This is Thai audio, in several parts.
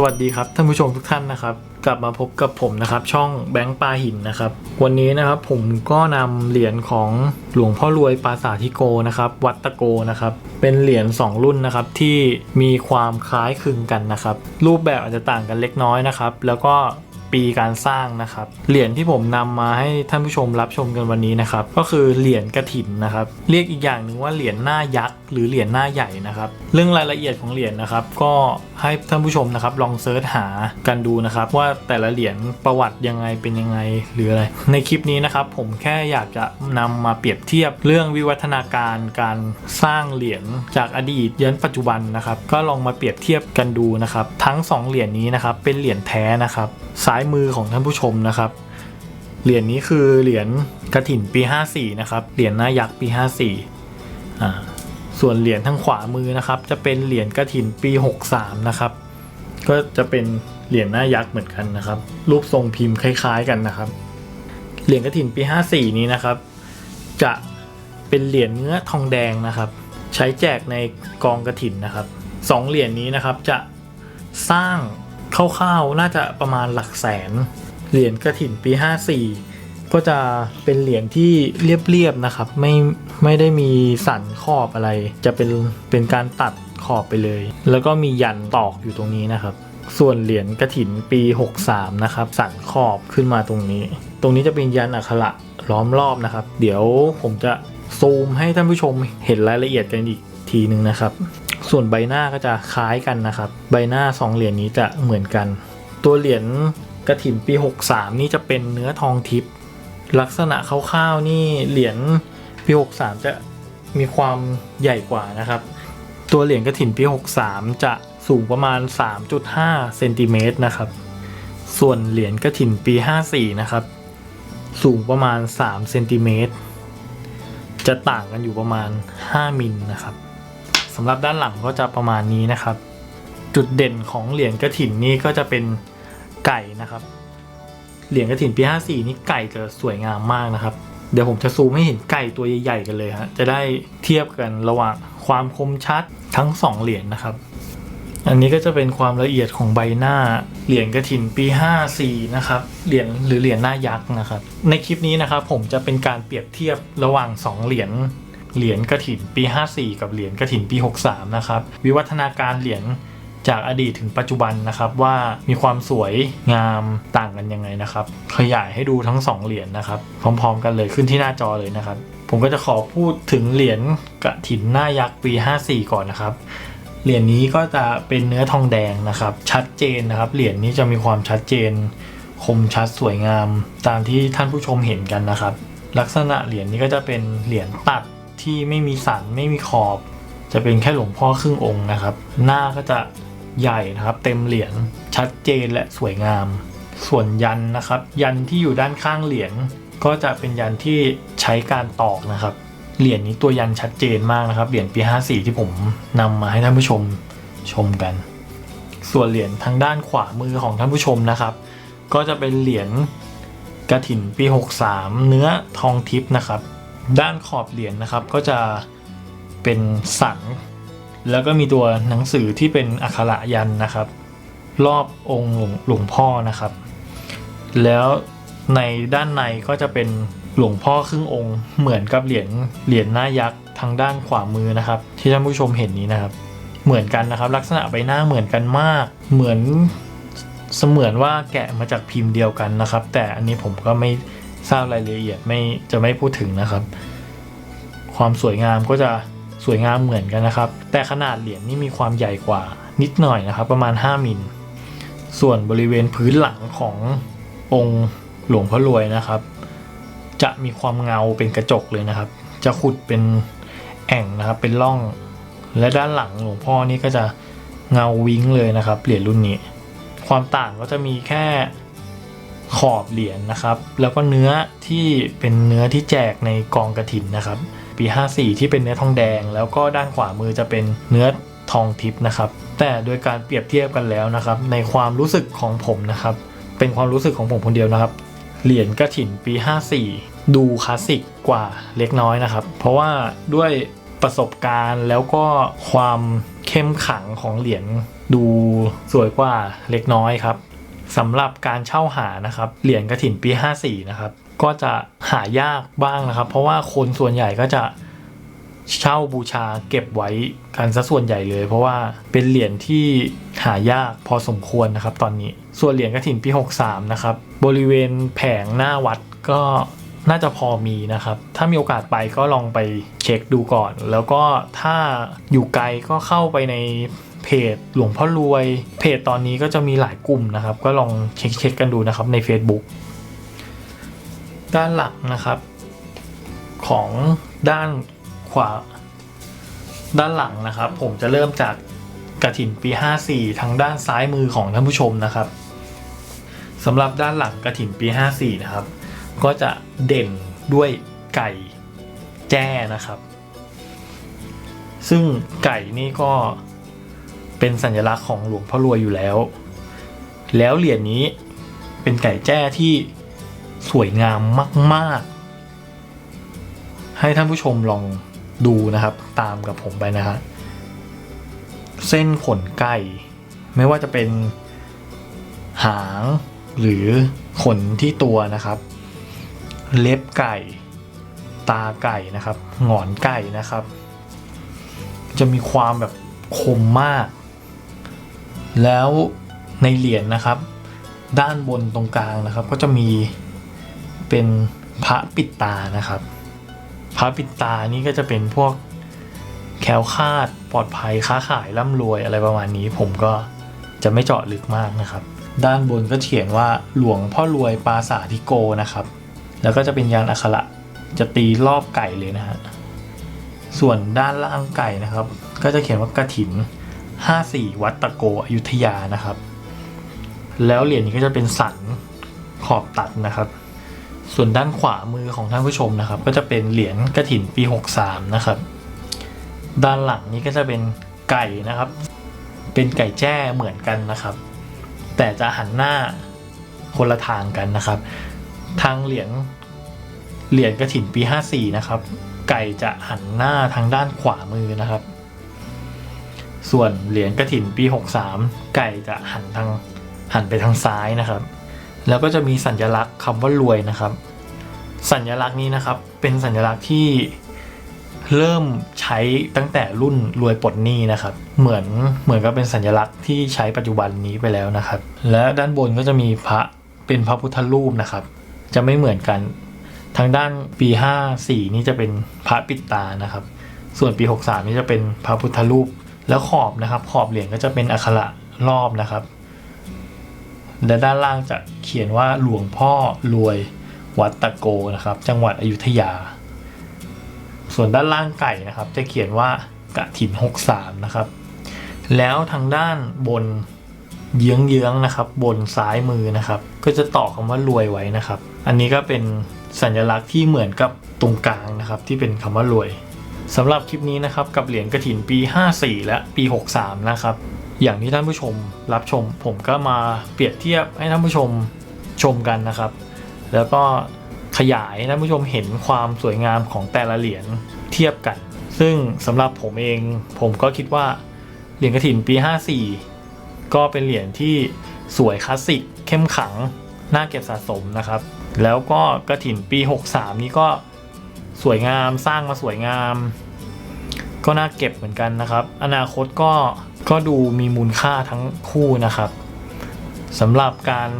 สวัสดีครับท่านผู้ชมทุกท่านนะครับ กลับมาพบกับผมนะครับ ช่องแบงค์ปลาหินนะครับ วันนี้นะครับผมก็นำเหรียญของหลวงพ่อรวยปราสาทิโกนะครับ วัตตะโกนะครับ เป็นเหรียญ2 รุ่นนะครับที่มีความคล้ายคลึงกันนะครับ รูปแบบอาจจะต่างกันเล็กน้อยนะครับ แล้วก็ ปีการสร้างนะครับ เหรียญที่ผมนำมาให้ท่านผู้ชมรับชมกันวันนี้นะครับ ก็คือเหรียญกระถินนะครับ เรียกอีกอย่างหนึ่งว่าเหรียญหน้ายักษ์หรือเหรียญหน้าใหญ่นะครับ เรื่องรายละเอียดของเหรียญนะครับ ก็ให้ท่านผู้ชมนะครับ ลองเซิร์ชหากันดูนะครับ ว่าแต่ละเหรียญประวัติยังไงเป็นยังไงหรืออะไร ในคลิปนี้นะครับ ผมแค่อยากจะนำมาเปรียบเทียบเรื่องวิวัฒนาการการสร้างเหรียญจากอดีตยันปัจจุบันนะครับ ก็ลองมาเปรียบเทียบกันดูนะครับ ทั้งสองเหรียญนี้นะครับเป็นเหรียญแท้นะครับซ้าายมือของท่านผู้ชมนะครับเหรียญนี้คือเหรียญกระถิ่นปี 54 นะครับ เหรียญหน้ายักษ์ปี 54อ่าส่วนเหรียญทางขวามือนะครับ จะเป็นเหรียญกระถิ่นปี 63 นะครับ ก็จะเป็นเหรียญหน้ายักษ์เหมือนกันนะครับ รูปทรงพิมพ์คล้ายๆกันนะครับ เหรียญกระถิ่นปี 54 นี้นะครับ จะเป็นเหรียญเนื้อทองแดงนะครับ ใช้แจกในกองกระถินนะครับสองเหรียญนี้นะครับจะสร้าง คร่าวๆน่าจะประมาณหลักแสน เหรียญกระถิ่นปี 54 ก็จะเป็นเหรียญที่เรียบๆนะครับ ไม่ไม่ได้มีสันขอบอะไร จะเป็นเป็นการตัดขอบไปเลย แล้วก็มียันตอกอยู่ตรงนี้นะครับ ส่วนเหรียญกระถินปี 63 นะครับ สันขอบขึ้นมาตรงนี้ ตรงนี้จะเป็นยันอักขระล้อมรอบนะครับ เดี๋ยวผมจะซูมให้ท่านผู้ชมเห็นรายละเอียดกันอีกทีหนึ่งนะครับ ส่วนใบหน้าก็จะคล้ายกันนะครับ ใบหน้าสองเหรียญนี้จะเหมือนกัน ตัวเหรียญกระถิ่นปี 63 นี่จะเป็นเนื้อทองทิพย์ลักษณะคร่าวๆนี่เหรียญปี 63 จะมีความใหญ่กว่านะครับ ตัวเหรียญกระถิ่นปี 63 จะสูงประมาณ 3.5เซนติเมตรนะครับ ส่วนเหรียญกระถิ่นปี 54 นะครับ สูงประมาณ3เซนติเมตรจะต่างกันอยู่ประมาณ 5 มิลนะครับ สำหรับด้านหลังก็จะประมาณนี้นะครับ จุดเด่นของเหรียญกระถิ่นนี่ก็จะเป็นไก่นะครับ เหรียญกระถิ่นปี 54 นี่ไก่จะสวยงามมากนะครับ เดี๋ยวผมจะซูมให้เห็นไก่ตัวใหญ่ๆกันเลยฮะจะได้เทียบกันระหว่างความคมชัดทั้ง 2 เหรียญนะครับ อันนี้ก็จะเป็นความละเอียดของใบหน้าเหรียญกระถินปี 54 นะครับ เหรียญหรือเหรียญหน้ายักษ์นะครับ ในคลิปนี้นะครับผมจะเป็นการเปรียบเทียบระหว่าง 2 เหรียญ เหรียญกระถินปี 54 กับเหรียญกระถินปี 63 นะครับ วิวัฒนาการเหรียญจากอดีตถึงปัจจุบันนะครับว่ามีความสวยงามต่างกันยังไงนะครับ ขยายให้ดูทั้ง 2 เหรียญนะครับ พร้อม ๆ กันเลยขึ้นที่หน้าจอเลยนะครับ ผมก็จะขอพูดถึงเหรียญกระถินหน้ายักษ์ปี 54 ก่อนนะครับเหรียญนี้ก็จะเป็นเนื้อทองแดงนะครับ ชัดเจนนะครับ เหรียญนี้จะมีความชัดเจน คมชัดสวยงาม ตามที่ท่านผู้ชมเห็นกันนะครับ ลักษณะเหรียญนี้ก็จะเป็นเหรียญตัด ที่ไม่มีสันไม่มีขอบ จะเป็นแค่หลวงพ่อครึ่งองค์นะครับ หน้าก็จะใหญ่นะครับ เต็มเหรียญชัดเจนและสวยงาม ส่วนยันนะครับ ยันที่อยู่ด้านข้างเหรียญก็จะเป็นยันที่ใช้การตอกนะครับ เหรียญนี้ตัวยันชัดเจนมากนะครับ เหรียญปี 54 ที่ผมนำมาให้ท่านผู้ชมชมกัน ส่วนเหรียญทางด้านขวามือของท่านผู้ชมนะครับ ก็จะเป็นเหรียญกระถินปี 63 เนื้อทองทิพย์นะครับ ด้านขอบเหรียญนะครับก็จะเป็นสัน แล้วก็มีตัวหนังสือที่เป็นอักขระยันนะครับ รอบองค์หลวงหลวงพ่อนะครับ แล้วในด้านในก็จะเป็นหลวงพ่อครึ่งองค์เหมือนกับเหรียญเหรียญหน้ายักษ์ทางด้านขวามือนะครับ ที่ท่านผู้ชมเห็นนี้นะครับ เหมือนกันนะครับ ลักษณะใบหน้าเหมือนกันมาก เหมือนเสมือนว่าแกะมาจากพิมพ์เดียวกันนะครับ แต่อันนี้ผมก็ไม่ ทราบรายละเอียดไม่จะไม่พูดถึงนะครับ ความสวยงามก็จะสวยงามเหมือนกันนะครับ แต่ขนาดเหรียญนี่มีความใหญ่กว่านิดหน่อยนะครับ ประมาณ 5 มิล ส่วนบริเวณพื้นหลังขององค์หลวงพ่อรวยนะครับ จะมีความเงาเป็นกระจกเลยนะครับ จะขุดเป็นแอ่งนะครับเป็นร่อง และด้านหลังหลวงพ่อนี่ก็จะเงาวิ้งเลยนะครับเหรียญรุ่นนี้ ความต่างก็จะมีแค่ ขอบเหรียญนะครับ แล้วก็เนื้อที่เป็นเนื้อที่แจกในกองกระถินนะครับ ปี 54 ที่เป็นเนื้อทองแดง แล้วก็ด้านขวามือจะเป็นเนื้อทองทิพย์นะครับ แต่โดยการเปรียบเทียบกันแล้วนะครับ ในความรู้สึกของผมนะครับ เป็นความรู้สึกของผมคนเดียวนะครับ เหรียญกระถินปี 54 ดูคลาสสิกกว่าเล็กน้อยนะครับ เพราะว่าด้วยประสบการณ์แล้วก็ความเข้มขังของเหรียญดูสวยกว่าเล็กน้อยครับ สำหรับการเช่าหานะครับเหรียญกระถินปี 54 นะครับ ก็จะหายากบ้างนะครับ เพราะว่าคนส่วนใหญ่ก็จะเช่าบูชาเก็บไว้กันซะส่วนใหญ่เลย เพราะว่าเป็นเหรียญที่หายากพอสมควรนะครับ ตอนนี้ส่วนเหรียญกระถินปี 63 นะครับ บริเวณแผงหน้าวัดก็น่าจะพอมีนะครับ ถ้ามีโอกาสไปก็ลองไปเช็คดูก่อน แล้วก็ถ้าอยู่ไกลก็เข้าไปใน เพจหลวงพ่อรวย เพจตอนนี้ก็จะมีหลายกลุ่มนะครับ ก็ลองเช็คกันดูนะครับใน Facebook ด้านหลังนะครับ ของด้านขวา ด้านหลังนะครับ ผมจะเริ่มจากกระถินปี 54 ทางด้านซ้ายมือของท่านผู้ชมนะครับสำหรับด้านหลังกระถินปี 54 นะครับ ก็จะเด่นด้วยไก่แจ้นะครับ ซึ่งไก่นี่ก็ เป็นสัญลักษณ์ของหลวงพ่อรวยอยู่แล้ว แล้วเหรียญนี้เป็นไก่แจ้ที่สวยงามมากๆ ให้ท่านผู้ชมลองดูนะครับ ตามกับผมไปนะฮะเส้นขนไก่ ไม่ว่าจะเป็นหางหรือขนที่ตัวนะครับ เล็บไก่ ตาไก่นะครับ หงอนไก่นะครับ จะมีความแบบคมมาก แล้วในเหรียญนะครับ ด้านบนตรงกลางนะครับ ก็จะมีเป็นพระปิดตานะครับ พระปิดตานี่ก็จะเป็นพวกแคล้วคาดปลอดภัยค้าขายร่ำรวยอะไรประมาณนี้ ผมก็จะไม่เจาะลึกมากนะครับ ด้านบนก็เขียนว่าหลวงพ่อรวยปราสาธิโกนะครับ แล้วก็จะเป็นยานอักขระจะตีรอบไก่เลยนะฮะส่วนด้านล่างไก่นะครับ ก็จะเขียนว่ากระถิน 54 วัดตะโกอยุธยานะครับ แล้วเหรียญนี้ก็จะเป็นสันขอบตัดนะครับ ส่วนด้านขวามือของท่านผู้ชมนะครับ ก็จะเป็นเหรียญกระถินปี 63 นะครับ ด้านหลังนี้ก็จะเป็นไก่นะครับ เป็นไก่แจ้เหมือนกันนะครับ แต่จะหันหน้าคนละทางกันนะครับ ทางเหรียญเหรียญกระถินปี 54 นะครับ ไก่จะหันหน้าทางด้านขวามือนะครับ ส่วนเหรียญกระถินปี 63 ไก่จะหันทางหันไปทางซ้ายนะครับ แล้วก็จะมีสัญลักษณ์คำว่ารวยนะครับ สัญลักษณ์นี้นะครับเป็นสัญลักษณ์ที่เริ่มใช้ตั้งแต่รุ่นรวยปลดหนี้นะครับ เหมือนเหมือนกับเป็นสัญลักษณ์ที่ใช้ปัจจุบันนี้ไปแล้วนะครับ และด้านบนก็จะมีพระเป็นพระพุทธรูปนะครับ จะไม่เหมือนกัน ทางด้านปี 54 นี่จะเป็นพระปิดตานะครับ ส่วนปี 63 นี่จะเป็นพระพุทธรูป แล้วขอบนะครับ ขอบเหรียญก็จะเป็นอักขระรอบนะครับ และด้านล่างจะเขียนว่าหลวงพ่อรวยวัดตะโกนะครับ จังหวัดอยุธยา ส่วนด้านล่างไก่นะครับ จะเขียนว่ากะถิน 63 นะครับ แล้วทางด้านบนเยื้องๆนะครับ บนซ้ายมือนะครับ ก็จะต่อคำว่ารวยไว้นะครับ อันนี้ก็เป็นสัญลักษณ์ที่เหมือนกับตรงกลางนะครับ ที่เป็นคำว่ารวย สำหรับคลิปนี้นะครับกับเหรียญกระถินปี 54 และปี 63 นะครับ อย่างที่ท่านผู้ชมรับชม ผมก็มาเปรียบเทียบให้ท่านผู้ชมชมกันนะครับ แล้วก็ขยายท่านผู้ชมเห็นความสวยงามของแต่ละเหรียญเทียบกัน ซึ่งสำหรับผมเองผมก็คิดว่าเหรียญกระถินปี 54 ก็เป็นเหรียญที่สวยคลาสสิกเข้มขังน่าเก็บสะสมนะครับ แล้วก็กระถินปี 63 นี้ก็ สวยงามสร้างมาสวยงาม ก็น่าเก็บเหมือนกันนะครับ อนาคตก็ก็ดูมีมูลค่าทั้งคู่นะครับสำหรับการ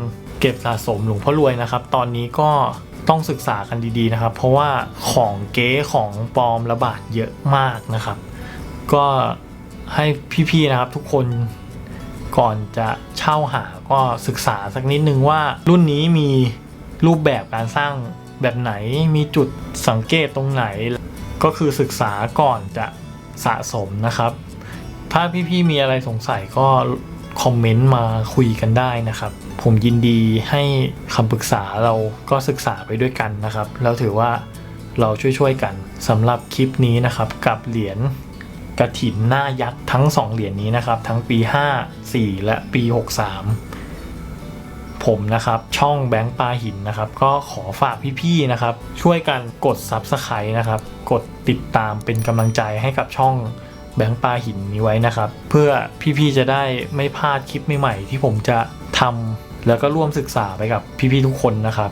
เก็บสะสมหลวงพ่อรวยนะครับ ตอนนี้ก็ต้องศึกษากันดีๆนะครับ เพราะว่าของเก๊ของปลอมระบาดเยอะมากนะครับ ก็ให้พี่ๆนะครับทุกคนก่อนจะเช่าหาก็ศึกษาสักนิดนึงว่ารุ่นนี้มีรูปแบบการสร้าง แบบไหนมีจุดสังเกตตรงไหน ก็คือศึกษาก่อนจะสะสมนะครับ ถ้าพี่ๆมีอะไรสงสัยก็คอมเมนต์มาคุยกันได้นะครับ ผมยินดีให้คำปรึกษาเราก็ศึกษาไปด้วยกันนะครับ แล้วถือว่าเราช่วยๆกันสำหรับคลิปนี้นะครับ กับเหรียญกระถินหน้ายักษ์ทั้ง 2 เหรียญนี้นะครับ ทั้งปี 5 4 และปี 63 ผมนะครับช่องแบงค์ปลาหินนะครับก็ขอฝากพี่ๆนะครับช่วยกันกด Subscribe นะครับกดติดตามเป็นกำลังใจให้กับช่องแบงค์ปลาหินนี้ไว้นะครับ เพื่อพี่ๆจะได้ไม่พลาดคลิปใหม่ๆที่ผมจะทำแล้วก็ร่วมศึกษาไปกับพี่ๆทุกคนนะครับ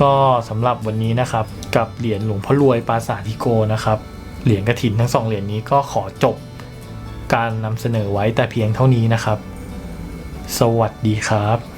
ก็สำหรับวันนี้นะครับกับเหรียญหลวงพ่อรวยปราสาททิโกนะครับเหรียญกระถินทั้งสองเหรียญนี้ก็ขอจบการนำเสนอไว้แต่เพียงเท่านี้นะครับ สวัสดีครับ